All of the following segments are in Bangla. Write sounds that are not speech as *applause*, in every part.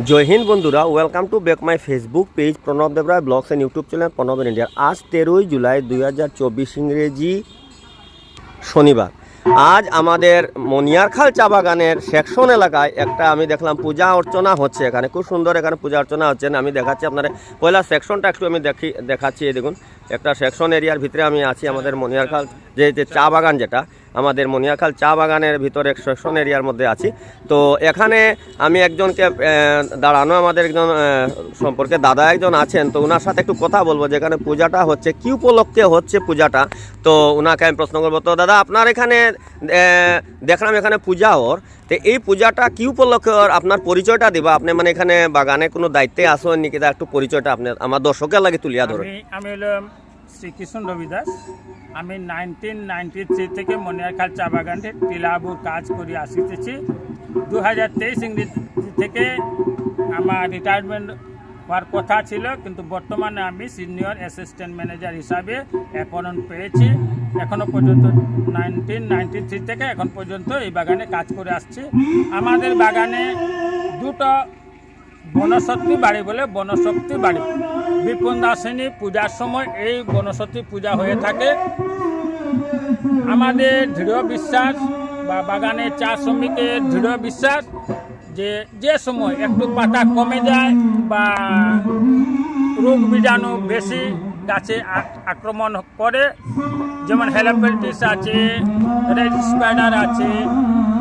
জয় হিন্দ বন্ধুরা welcome to back my Facebook page Pranab Debroy blogs and YouTube channel Pranab ইন্ডিয়ার আজ তেরোই জুলাই দুই হাজার চব্বিশ ইংরেজি শনিবার। আজ আমাদের মনিয়ারখাল চা বাগানের সেকশন এলাকায় একটা আমি দেখলাম পূজা অর্চনা হচ্ছে এখানে। খুব সুন্দর এখানে পূজা অর্চনা হচ্ছে। আমি দেখাচ্ছি আপনার পয়লা সেকশনটা একটু আমি দেখি, দেখাচ্ছি দেখুন। একটা সেকশন এরিয়ার ভিতরে আমি আছি, আমাদের মনিয়ারখাল যে চা বাগান যেটা আমাদের মনিয়ারখাল চা বাগানের ভিতরে সেকশন এরিয়ার মধ্যে আছি। তো এখানে আমি একজনকে দাঁড়ানো আমাদের একজন সম্পর্কে দাদা একজন আছেন, তো ওনার সাথে একটু কথা বলব, যেখানে পূজাটা হচ্ছে, কি উপলক্ষে হচ্ছে পূজাটা? তো ওনাকে আমি প্রশ্ন করব, তো দাদা আপনার এখানে দেখলাম এখানে পূজা ওর, তো এই পূজাটা কি উপলক্ষে আপনার পরিচয়টা দিবা, আপনি মানে এখানে বাগানে কোনো দায়িত্বে আসেন নাকি একটু পরিচয়টা আপনি, আমার দর্শকের লাগে তুলিয়া ধরুন। আমি শ্রীকৃষ্ণ রবিদাস। আমি নাইনটিন নাইনটি থ্রি থেকে মনিয়ারখাল চা বাগানে টিলাবুর কাজ করে আসিতেছি। দু হাজার তেইশ ইংরেজি থেকে আমার রিটায়ারমেন্ট হওয়ার কথা ছিল, কিন্তু বর্তমানে আমি সিনিয়র অ্যাসিস্ট্যান্ট ম্যানেজার হিসাবে অ্যাপয়েন্ট পেয়েছি। এখনও পর্যন্ত নাইনটিন নাইনটি থ্রি থেকে এখন পর্যন্ত এই বাগানে কাজ করে আসছি। আমাদের বাগানে দুটো বনশক্তি বাড়ি বলে বনশক্তি বাড়ি। বিপন দাসিনী পূজার সময় এই বনশক্তি পূজা হয়ে থাকে। আমাদের দৃঢ় বিশ্বাস বা বাগানের চা শ্রমিকের দৃঢ় বিশ্বাস যে যে সময় একটু পাতা কমে যায় বা রোগ বীজাণু বেশি গাছে আক্রমণ করে, যেমন হেলোপেটিস আছে, রেড স্পাইডার আছে,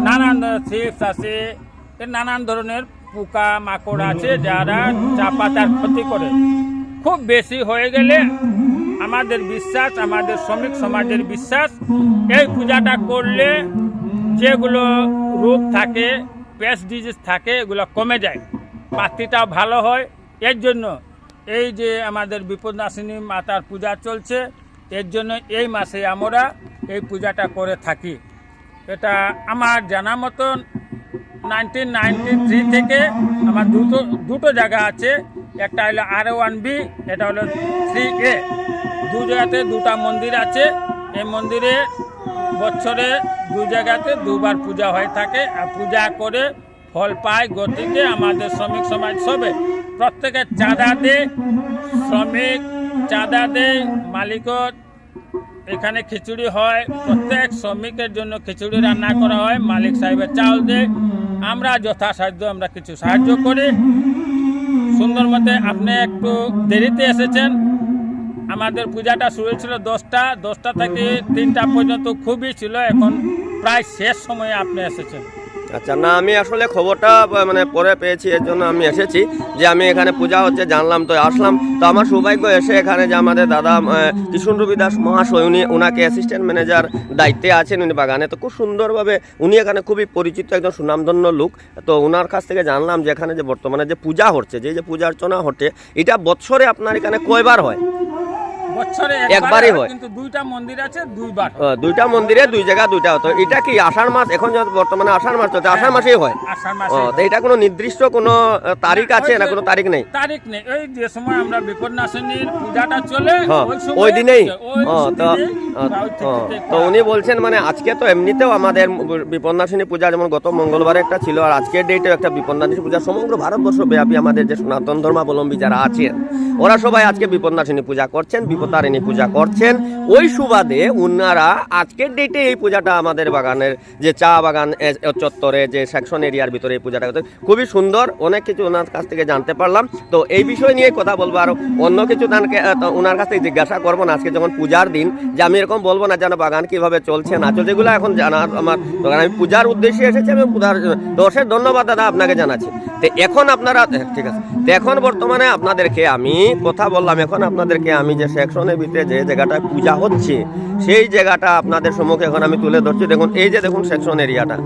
নানান থিপস আছে নানান ধরনের পোকা মাকড় আছে যারা চা পাতার ক্ষতি করে। খুব বেশি হয়ে গেলে আমাদের বিশ্বাস, আমাদের শ্রমিক সমাজের বিশ্বাস, এই পূজাটা করলে যেগুলো রোগ থাকে পেস্ট ডিজিজ থাকে, এগুলো কমে যায়। পাত্রিটা ভালো হয়। এর জন্য এই যে আমাদের বিপদনাশিনী মাতার পূজা চলছে, এর জন্য এই মাসে আমরা এই পূজাটা করে থাকি। এটা আমার জানা মতন নাইনটিন নাইনটি থ্রি থেকে আমার দুটো দুটো জায়গা আছে। একটা হলো আর ওয়ান বি এটা হলো থ্রি এ দু জায়গাতে দুটা মন্দির আছে। এই মন্দিরে বছরে দু জায়গাতে দুবার পূজা হয়ে থাকে আর পূজা করে ফল পায় গতিকে আমাদের শ্রমিক সমাজ সবে। প্রত্যেকের চাঁদা দেয় শ্রমিক চাঁদা দেয় মালিকত এখানে খিচুড়ি হয়। প্রত্যেক শ্রমিকের জন্য খিচুড়ি রান্না করা হয়, মালিক সাহেবের চাউল দেয় আমরা যথাসাধ্য আমরা কিছু সাহায্য করি। সুন্দর মতে আপনি একটু দেরিতে এসেছেন। আমাদের পূজাটা শুরু ছিল দশটা দশটা থেকে তিনটা পর্যন্ত খুবই ছিল, এখন প্রায় শেষ সময়ে আপনি এসেছেন। আচ্ছা না আমি আসলে খবরটা মানে পরে পেয়েছি এর জন্য আমি এসেছি যে আমি এখানে পূজা হচ্ছে জানলাম তো আসলাম। তো আমার সৌভাগ্য এসে এখানে যে আমাদের দাদা আহ, কিশুন রবিদাস মহাশয় উনি ওনাকে অ্যাসিস্ট্যান্ট ম্যানেজার দায়িত্বে আছেন উনি বাগানে। তো খুব সুন্দরভাবে উনি এখানে খুবই পরিচিত একজন সুনামধন্য লোক। তো ওনার কাছ থেকে জানলাম যে এখানে যে বর্তমানে যে পূজা হচ্ছে যে যে পূজা অর্চনা হচ্ছে এটা বৎসরে আপনার এখানে কয়বার হয়? বছরে একবারই হয়। হয় কিন্তু দুইটা মন্দির আছে দুইবার দুইটা মন্দিরে দুই জায়গা দুইটা হতো এটা কি আষাঢ় মাস? এখন বর্তমানে আষাঢ় মাস চলছে আষাঢ় মাসেই হয়। ও, তো এটা কোনো নির্দিষ্ট কোনো তারিখ আছে না কোনো তারিখ নেই? তারিখ নেই। ওই যে সময় আমরা বিপদনাশিনীর পূজাটা চলে হ্যাঁ, ওই দিনেই। তো উনি বলছেন মানে আজকে তো এমনিতেও আমাদের বিপন্নাসিনী পূজা যেমন গত মঙ্গলবারে একটা ছিল আর আজকের ডেটেও একটা বিপন্নাসিনী পূজা। সমগ্র ভারতবর্ষ ব্যাপী আমাদের যে সনাতন ধর্মাবলম্বী যারা আছেন ওরা সবাই আজকে বিপন্নাসিনী পূজা করছেন বিপতারিণী পূজা করছেন। ওই সুবাদে উনারা আজকের ডেটে এই পূজাটা আমাদের বাগানের যে চা বাগান চত্বরে যে সেকশন এরিয়ার ভিতরে এই পূজাটা খুবই সুন্দর, অনেক কিছু ওনার কাছ থেকে জানতে পারলাম। তো এই বিষয় নিয়ে কথা বলব আর অন্য কিছু তানকে তো ওনার কাছ থেকে জিজ্ঞাসা করব না, আজকে যখন পূজার দিন, যে আমি এরকম বলব না যেন বাগান কীভাবে চলছে না চলছে, এগুলো এখন জানার আমার দরকার। আমি পূজার উদ্দেশ্যে এসেছি, আমি পূজার অশেষ ধন্যবাদ দাদা আপনাকে জানাচ্ছি। তো এখন আপনারা ঠিক আছে। এখন বর্তমানে আপনাদেরকে আমি কথা বললাম এখন আপনাদেরকে আমি যে সেকশনের ভিতরে যে জায়গাটায় পূজা হচ্ছে সেই জায়গাটা আপনাদের সম্মুখে এখন আমি তুলে ধরছি। দেখুন এই যে দেখুন সেকশন এরিয়াটা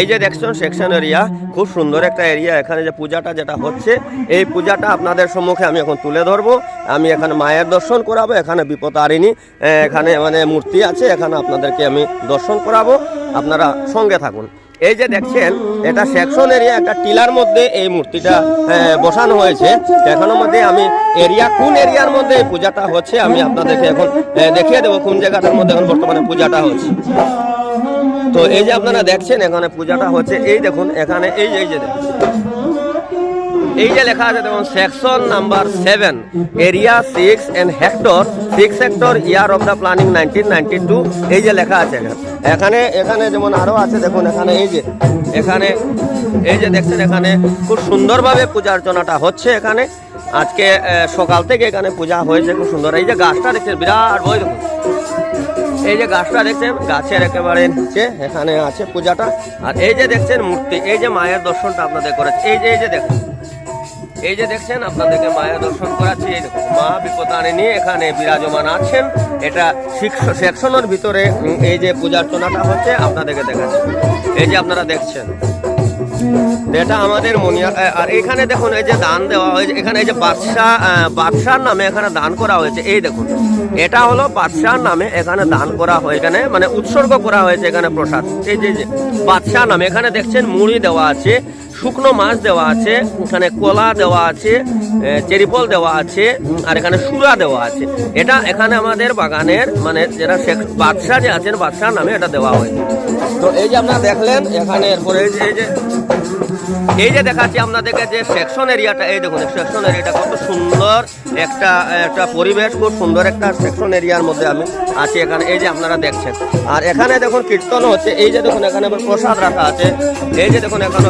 এই যে দেখছেন সেকশন এরিয়া খুব সুন্দর একটা এরিয়া এখানে যে পূজাটা যেটা হচ্ছে এই পূজাটা আপনাদের সম্মুখে আমি এখন তুলে ধরবো। আমি এখানে মায়ের দর্শন করাবো এখানে বিপতারিণী আহ, এখানে মানে মূর্তি আছে এখানে আপনাদেরকে আমি দর্শন করাবো। আপনারা সঙ্গে থাকুন। এই যে দেখছেন, এটা সেকশন এরিয়া, একটা টিলার মধ্যে এই মূর্তিটা বসানো হয়েছে এখানের মধ্যে আমি এরিয়া, কোন এরিয়ার মধ্যে এই পূজাটা হচ্ছে, আমি আপনাদেরকে এখন দেখিয়ে দেবো কোন জায়গাটার মধ্যে এখন বর্তমানে পূজাটা হচ্ছে তো এই যে আপনারা দেখছেন, এখানে পূজাটা হচ্ছে, এই দেখুন, এখানে, এই যে এই যে দেখুন। এই যে লেখা আছে দেখুন section number seven area six and hectare six hectare year of the planning nineteen ninety two এই যে লেখা আছে এখানে। এখানে যেমন আরও আছে, দেখুন, এখানে এই যে, এখানে, এই যে দেখছেন এখানে, খুব সুন্দরভাবে পূজা অর্চনাটা হচ্ছে এখানে। আজকে সকাল থেকে এখানে পূজা হয়েছে, খুব সুন্দর। এই যে গাছটা দেখছেন, বিরাট বই দেখুন। এই যে গাছটা দেখছেন, গাছের একেবারে নিচে, এখানে আছে পূজাটা। আর এই যে দেখছেন মূর্তি, এই যে মায়ের দর্শনটা আপনাদের করেছে। এই যে এই যে দেখেন। এই যে দেখছেন, আপনাদেরকে মায়া দর্শন করাচ্ছি। এই মা বিপদারিণী এখানে বিরাজমান আছেন। এটা সেকশনের ভিতরে এই যে পূজার্চনাটা হচ্ছে, আপনাদেরকে দেখাচ্ছি। এই যে আপনারা দেখছেন এটা আমাদের মনিয়া আর এখানে দেখুন এই যে দান দেওয়া হয়েছে এখানে এই যে বাদশাহ আহ, বাদশার নামে এখানে দান করা হয়েছে। এই দেখুন এটা হলো বাদশার নামে এখানে দান করা হয় এখানে মানে উৎসর্গ করা হয়েছে এখানে প্রসাদ। এই যে বাদশাহ নামে এখানে দেখছেন মুড়ি দেওয়া আছে শুকনো মাছ দেওয়া আছে এখানে কলা দেওয়া আছে চেরি ফল দেওয়া আছে আর এখানে সুরা দেওয়া আছে। এটা এখানে আমাদের বাগানের মানে যারা শেখ- বাদশাহ যে আছেন বাদশাহ নামে এটা দেওয়া হয়েছে। তো এই যে আপনারা দেখলেন, এখানে এরপরে এই যে- এই যে এই যে দেখাচ্ছি আপনাদেরকে যে সেকশন এরিয়াটা এই দেখুন সেকশন এরিয়াটা কত সুন্দর একটা একটা পরিবেশ, খুব সুন্দর একটা সেকশন এরিয়ার মধ্যে আমি আছি এখানে, এই যে আপনারা দেখছেন। আর এখানে দেখুন কীর্তন হচ্ছে, এই যে দেখুন, এখানে প্রসাদ রাখা আছে। এই যে দেখুন, এখানে,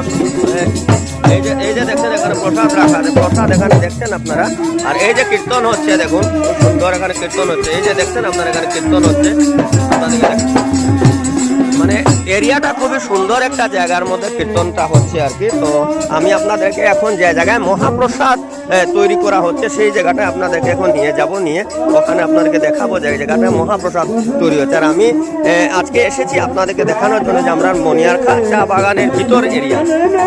এই যে এই যে দেখছেন, এখানে প্রসাদ রাখা আছে। প্রসাদ এখানে দেখছেন আপনারা? আর এই যে কীর্তন হচ্ছে, দেখুন, সুন্দর এখানে কীর্তন হচ্ছে। এই যে দেখছেন আপনারা, এখানে কীর্তন হচ্ছে? আপনাদেরকে দেখ- মানে এরিয়াটা খুবই সুন্দর একটা জায়গার মধ্যে কীর্তনটা হচ্ছে আর কি। তো আমি আপনাদেরকে এখন যে জায়গায় মহাপ্রসাদ তৈরি করা হচ্ছে, সেই জায়গাটা আপনাদেরকে এখন নিয়ে যাব, নিয়ে ওখানে আপনাদেরকে দেখাবো যে এই জায়গাটায় মহাপ্রসাদ তৈরি হচ্ছে। আর আমি আজকে এসেছি আপনাদেরকে দেখানোর জন্য যে আমরা মনিয়ারখা চা বাগানের ভিতর এরিয়া।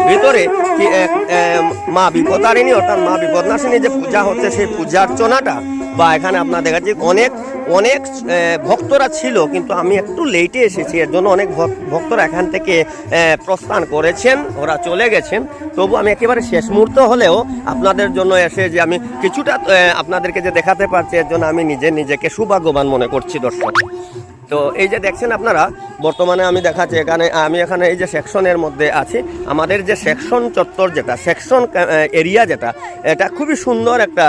ভিতরে মা বিপদারিণী, অর্থাৎ মা বিপদনাশিনী যে পূজা হচ্ছে, সেই পূজার্চনাটা, বা এখানে আপনার দেখাচ্ছি অনেক অনেক ভক্তরা ছিল, কিন্তু আমি একটু লেটে এসেছি, এর জন্য অনেক ভক্তরা এখান থেকে প্রস্থান করেছেন, ওরা চলে গেছেন। তবু আমি একেবারে শেষ মুহূর্ত হলেও আপনাদের জন্য এসে যে আমি কিছুটা আপনাদেরকে যে দেখাতে পারছি, এর জন্য আমি নিজে নিজেকে সৌভাগ্যবান মনে করছি দর্শক। তো এই যে দেখছেন আপনারা, বর্তমানে আমি দেখাচ্ছি এখানে, আমি এখানে এই যে সেকশনের মধ্যে আছি। আমাদের যে সেকশন চত্বর যেটা সেকশন এরিয়া যেটা, এটা খুবই সুন্দর একটা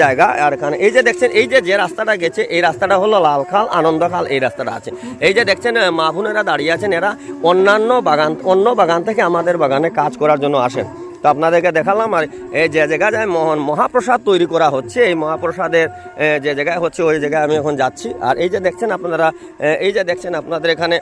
জায়গা। আর এখানে এই যে দেখছেন, এই যে যে রাস্তাটা গেছে, এই রাস্তাটা হলো লালখাল, আনন্দখাল, এই রাস্তাটা আছে। এই যে দেখছেন মা বোনেরা দাঁড়িয়ে আছেন, এরা অন্যান্য বাগান, অন্য বাগান থেকে আমাদের বাগানে কাজ করার জন্য আসেন। তো আপনাদেরকে দেখালাম আর এই যে জায়গায় যায় মহান মহাপ্রসাদ তৈরি করা হচ্ছে এই মহাপ্রসাদের যে জায়গায় হচ্ছে ওই জায়গায় আমি এখন যাচ্ছি। আর এই যে দেখছেন আপনারা এই যে দেখছেন আপনাদের এখানে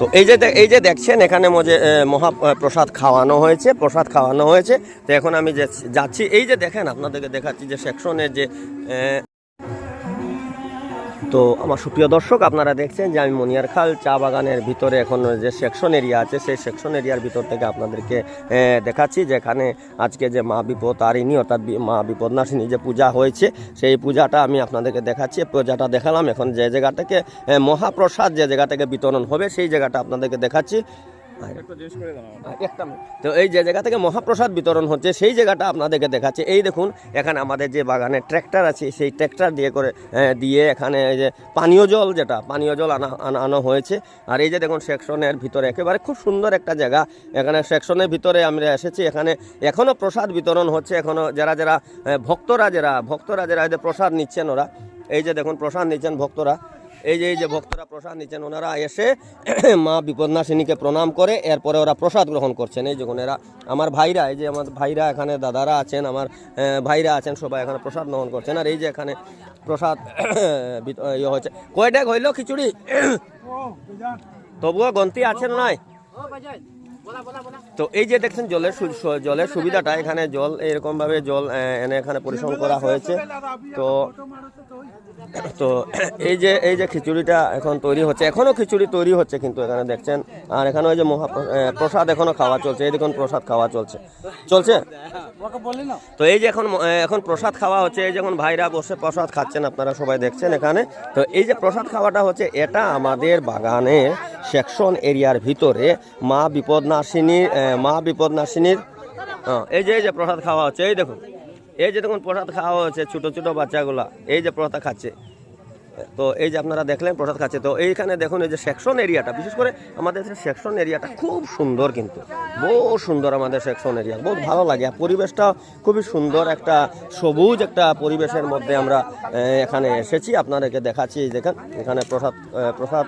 তো এই যে এই যে দেখছেন এখানে মজে এ, মহা প্রসাদ খাওয়ানো হয়েছে প্রসাদ খাওয়ানো হয়েছে। তো এখন আমি যাচ্ছি এই যে দেখেন আপনাদেরকে দেখাচ্ছি যে সেকশনের যে তো আমার সুপ্রিয় দর্শক, আপনারা দেখছেন যে আমি মনিয়ারখাল চা বাগানের ভিতরে এখন যে সেকশন এরিয়া আছে, সেই সেকশন এরিয়ার ভিতর থেকে আপনাদেরকে দেখাচ্ছি যেখানে আজকে যে মা বিপদ তারিণী, অর্থাৎ মা বিপদনাশিনী যে পূজা হয়েছে, সেই পূজাটা আমি আপনাদেরকে দেখাচ্ছি পূজাটা দেখালাম, এখন যে জায়গা থেকে মহাপ্রসাদ যে জায়গা থেকে বিতরণ হবে, সেই জায়গাটা আপনাদেরকে দেখাচ্ছি। তো এই যে জায়গা থেকে মহাপ্রসাদ বিতরণ হচ্ছে সেই জায়গাটা আপনাদেরকে দেখাচ্ছে। এই দেখুন এখানে আমাদের যে বাগানে ট্র্যাক্টর আছে সেই ট্র্যাক্টর দিয়ে করে দিয়ে এখানে এই যে পানীয় জল যেটা পানীয় জল আনা আনা- আনা হয়েছে। আর এই যে দেখুন সেকশনের ভিতরে একেবারে খুব সুন্দর একটা জায়গা। এখানে সেকশনের ভিতরে আমরা এসেছি এখানে এখনও প্রসাদ বিতরণ হচ্ছে এখনও যারা যারা ভক্তরা যারা ভক্তরা যারা এই যে প্রসাদ নিচ্ছেন ওরা এই যে দেখুন প্রসাদ নিচ্ছেন ভক্তরা। এই যে এই যে ভক্তরা প্রসাদ নিচ্ছেন, ওনারা এসে *clears throat* মা বিপদনাশিনীকে প্রণাম করে, এরপরে ওরা প্রসাদ গ্রহণ করছেন। এই যখন এরা, আমার ভাইরা, এই যে আমার ভাইরা এখানে, দাদারা আছেন, আমার ভাইরা আছেন, সবাই এখানে প্রসাদ গ্রহণ করছেন। আর এই যে এখানে প্রসাদ *clears throat* ইয়ে হচ্ছে কয়টা হইল খিচুড়ি? *clears throat* তবুও গন্তি আছেন নয়? তো এই যে দেখছেন জলের জলের সুবিধাটা এখানে জল এরকম ভাবে জল এনে এখানে পরিশ্রম করা হয়েছে। তো তো এই যে এই যে খিচুড়িটা এখন তৈরি হচ্ছে এখনও খিচুড়ি তৈরি হচ্ছে কিন্তু এখানে দেখছেন। আর এখানে ওই যে মহা প্রসাদ এখনও খাওয়া চলছে এই দেখুন প্রসাদ খাওয়া চলছে। চলছে? তো এই যে এখন এখন প্রসাদ খাওয়া হচ্ছে এই যখন ভাইরা বসে প্রসাদ খাচ্ছেন আপনারা সবাই দেখছেন এখানে। তো এই যে প্রসাদ খাওয়াটা হচ্ছে এটা আমাদের বাগানে সেকশন এরিয়ার ভিতরে মা বিপদনাশিনীর আহ, মা বিপদনাশিনীর এই যে এই যে প্রসাদ খাওয়া হচ্ছে এই দেখুন এই যে দেখুন প্রসাদ খাওয়া হচ্ছে ছোটো ছোটো বাচ্চাগুলা এই যে প্রসাদ খাচ্ছে। তো এই যে আপনারা দেখলেন প্রসাদ খাচ্ছে, তো এইখানে দেখুন এই যে সেকশন এরিয়াটা বিশেষ করে আমাদের সেকশন এরিয়াটা খুব সুন্দর কিন্তু বহু সুন্দর আমাদের সেকশন এরিয়া বহুত ভালো লাগে। আর পরিবেশটা খুবই সুন্দর, একটা সবুজ একটা পরিবেশের মধ্যে আমরা এখানে এসেছি। আপনাদেরকে দেখাচ্ছি দেখেন, এখানে প্রসাদ প্রসাদ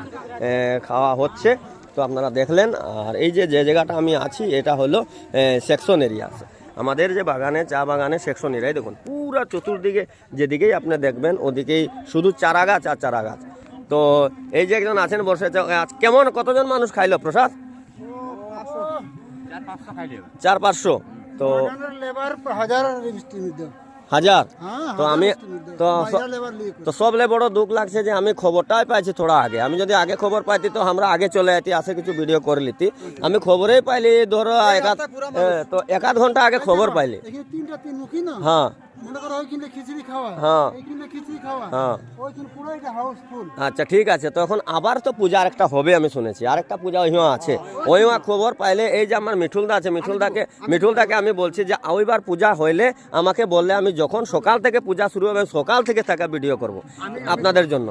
খাওয়া হচ্ছে। তো আপনারা দেখলেন, আর এই যে যে জায়গাটা আমি আছি, এটা হলো সেকশন এরিয়া আমাদের যে বাগানে চা বাগানে সেকশন এরাই দেখুন পুরো চতুর্দিকে যেদিকেই আপনি দেখবেন ওদিকেই শুধু চারা গাছ আর চারা গাছ তো এই যে একজন আছেন বসে আজ কেমন কতজন মানুষ খাইলো প্রসাদ? চার পাঁচশো তো লেবার হাজার হাজার। হ্যাঁ তো আমি তো তো সবলে বড় দুঃখ লাগছে যে আমি খবরটাই পাইছি থোড়া আগে। আমি যদি আগে খবর পাইতি তো আমরা আগে চলে আইতি আসে কিছু ভিডিও করে লিতি। আমি খবরেই পাইলি ধরো একাধ তো একাধ ঘণ্টা আগে খবর পাইলি। হ্যাঁ। হ্যাঁ। হ্যাঁ। আচ্ছা ঠিক আছে তো এখন আবার তো পূজা আরেকটা হবে আমি শুনেছি আরেকটা পূজা ওইও আছে। ওইও খবর পাইলে এই যে আমার মিঠুলদা আছে মিঠুলদাকে মিঠুলদাকে আমি বলছি যে ওইবার পূজা হইলে আমাকে বললে আমি যখন সকাল থেকে পূজা শুরু হবে সকাল থেকে থাকা ভিডিও করব আপনাদের জন্য।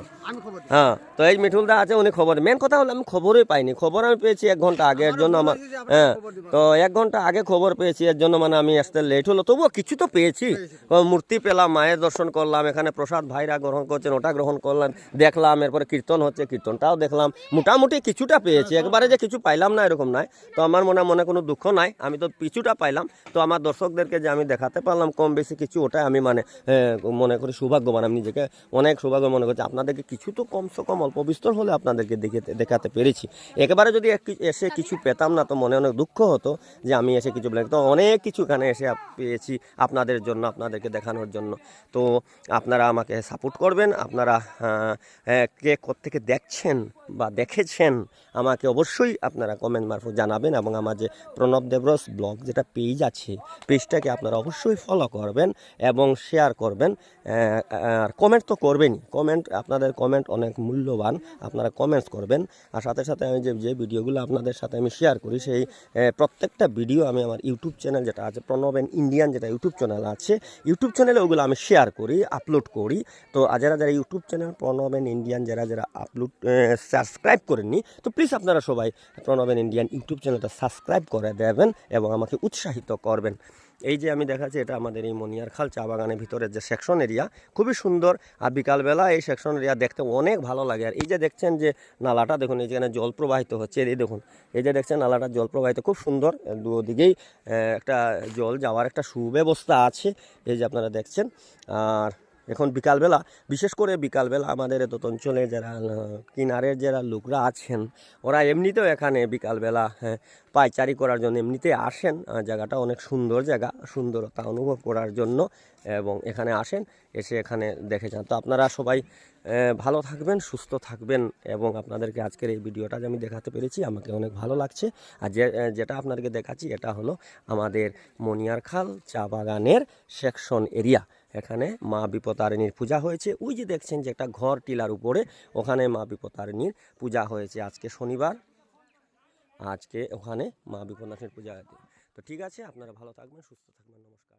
হ্যাঁ তো এই মিঠুলদা আছে উনি খবর মেন কথা হলো আমি খবরই পাইনি খবর আমি পেয়েছি এক ঘণ্টা আগে এর জন্য আমার হ্যাঁ তো এক ঘণ্টা আগে খবর পেয়েছি এর জন্য মানে আমি আসতে লেট হলো তবুও কিছু তো পেয়েছি। মূর্তি পেলাম, মায়ের দর্শন করলাম, এখানে প্রসাদ ভাইরা গ্রহণ করছেন, ওটা গ্রহণ করলাম দেখলাম, এরপরে কীর্তন হচ্ছে, কীর্তনটাও দেখলাম। মোটামুটি কিছুটা পেয়েছি, একবারে যে কিছু পাইলাম না, এরকম নাই তো আমার মনে মনে কোনো দুঃখ নাই, আমি তো কিছুটা পাইলাম। তো আমার দর্শকদেরকে যে আমি দেখাতে পারলাম কম বেশি কিছু, ওটাই আমি মানে মনে করি সৌভাগ্যবান। আমি নিজেকে অনেক সৌভাগ্য মনে করছি। আপনাদেরকে কিছু তো কমসে কম, অল্প বিস্তর হলে আপনাদেরকে দেখে, দেখাতে পেরেছি। একেবারে যদি এসে কিছু পেতাম না, তো মনে অনেক দুঃখ হতো যে আমি এসে কিছু তো অনেক কিছু এখানে এসে পেয়েছি আপনাদের জন্য, আপনাদেরকে দেখানোর জন্য। তো আপনারা আমাকে সাপোর্ট করবেন আপনারা আহ, আহ, কে থেকে দেখছেন বা দেখেছেন আমাকে অবশ্যই আপনারা কমেন্ট মারফত জানাবেন এবং আমার যে প্রণব দেবরস ব্লগ যেটা পেজ আছে পেজটাকে আপনারা অবশ্যই ফলো করবেন এবং শেয়ার করবেন। আর কমেন্ট তো করবেনই। কমেন্ট আপনাদের কমেন্ট অনেক মূল্যবান আপনারা কমেন্টস করবেন। আর সাথে সাথে আমি যে যে ভিডিওগুলো আপনাদের সাথে আমি শেয়ার করি সেই প্রত্যেকটা ভিডিও আমি আমার ইউটিউব চ্যানেল যেটা আছে প্রণব অ্যান্ড ইন্ডিয়ান যেটা ইউটিউব চ্যানেল আছে ইউটিউব চ্যানেলে ওগুলো আমি শেয়ার করি আপলোড করি। তো যারা যারা ইউটিউব চ্যানেল প্রণবেন ইন্ডিয়ান যারা যারা আপলোড সাবস্ক্রাইব করেননি, তো প্লিজ আপনারা সবাই প্রণবেন ইন্ডিয়ান ইউটিউব চ্যানেলটা সাবস্ক্রাইব করে দেবেন এবং আমাকে উৎসাহিত করবেন। এই যে আমি দেখাচ্ছি, এটা আমাদের এই মনিয়ার খাল চা বাগানের ভিতরের যে সেকশন এরিয়া খুবই সুন্দর। আর বিকালবেলা এই সেকশন এরিয়া দেখতে অনেক ভালো লাগে। আর এই যে দেখছেন যে নালাটা, দেখুন, এই যেখানে জল প্রবাহিত হচ্ছে। এই দেখুন, এই যে দেখছেন নালাটা জল প্রবাহিত, খুব সুন্দর। দুদিকেই একটা জল যাওয়ার একটা সুব্যবস্থা আছে। এই যে আপনারা দেখছেন, আর এখন বিকালবেলা বিশেষ করে বিকালবেলা আমাদের এত অঞ্চলে যারা কিনারের যারা লোকরা আছেন ওরা এমনিতেও এখানে বিকালবেলা হ্যাঁ, পাইচারি করার জন্য এমনিতে আসেন। জায়গাটা অনেক সুন্দর জায়গা সুন্দরতা অনুভব করার জন্য এবং এখানে আসেন এসে এখানে দেখে যান। তো আপনারা সবাই ভালো থাকবেন সুস্থ থাকবেন এবং আপনাদেরকে আজকের এই ভিডিওটা যে আমি দেখাতে পেরেছি আমাকে অনেক ভালো লাগছে। আর যে যেটা আপনাদেরকে দেখাচ্ছি এটা হলো আমাদের মনিয়ার খাল চা বাগানের সেকশন এরিয়া এখানে মা বিপতারিণীর পূজা হয়েছে ওই যে দেখছেন যে একটা ঘর টিলার উপরে ওখানে মা বিপতারিণীর পূজা হয়েছে আজকে শনিবার, আজকে ওখানে মা বিপদারিণীর পূজা হয়েছে তো ঠিক আছে, আপনারা ভালো থাকবেন, সুস্থ থাকবেন, নমস্কার।